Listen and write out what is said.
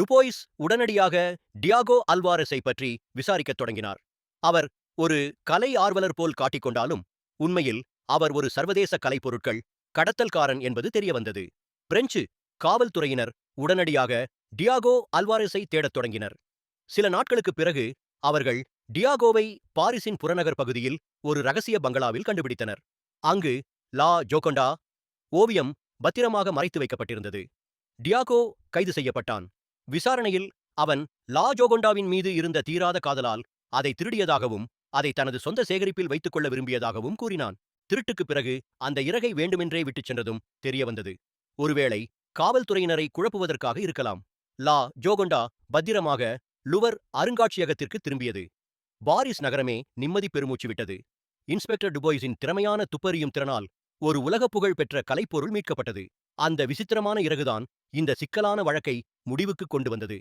டுபோய்ஸ் உடனடியாக டியாகோ அல்வாரஸை பற்றி விசாரிக்கத் தொடங்கினார். அவர் ஒரு கலை ஆர்வலர் போல் காட்டிக்கொண்டாலும் உண்மையில் அவர் ஒரு சர்வதேச கலைப்பொருட்கள் கடத்தல்காரன் என்பது தெரியவந்தது. பிரெஞ்சு காவல்துறையினர் உடனடியாக டியாகோ அல்வாரஸை தேடத் தொடங்கினர். சில நாட்களுக்குப் பிறகு அவர்கள் டியாகோவை பாரிஸின் புறநகர் பகுதியில் ஒரு ரகசிய பங்களாவில் கண்டுபிடித்தனர். அங்கு லா ஜோகொண்டா ஓவியம் பத்திரமாக மறைத்து வைக்கப்பட்டிருந்தது. டியாகோ கைது செய்யப்பட்டான். விசாரணையில் அவன் லா ஜோகொண்டாவின் மீது இருந்த தீராத காதலால் அதை திருடியதாகவும் அதை தனது சொந்த சேகரிப்பில் வைத்துக் கொள்ள விரும்பியதாகவும் கூறினான். திருட்டுக்குப் பிறகு அந்த இறகை வேண்டுமென்றே விட்டுச் சென்றதும் தெரியவந்தது ஒருவேளை காவல்துறையினரை குழப்புவதற்காக இருக்கலாம். லா ஜோகொண்டா பத்திரமாக லுவர் அருங்காட்சியகத்திற்கு திரும்பியது. பாரிஸ் நகரமே நிம்மதி பெருமூச்சு விட்டது. இன்ஸ்பெக்டர் டுபோய்ஸின் திறமையான துப்பறியும் திறனால் ஒரு உலகப் புகழ் பெற்ற கலைப்பொருள் மீட்கப்பட்டது. அந்த விசித்திரமான இறகுதான் இந்த சிக்கலான வழக்கை முடிவுக்கு கொண்டு வந்தது.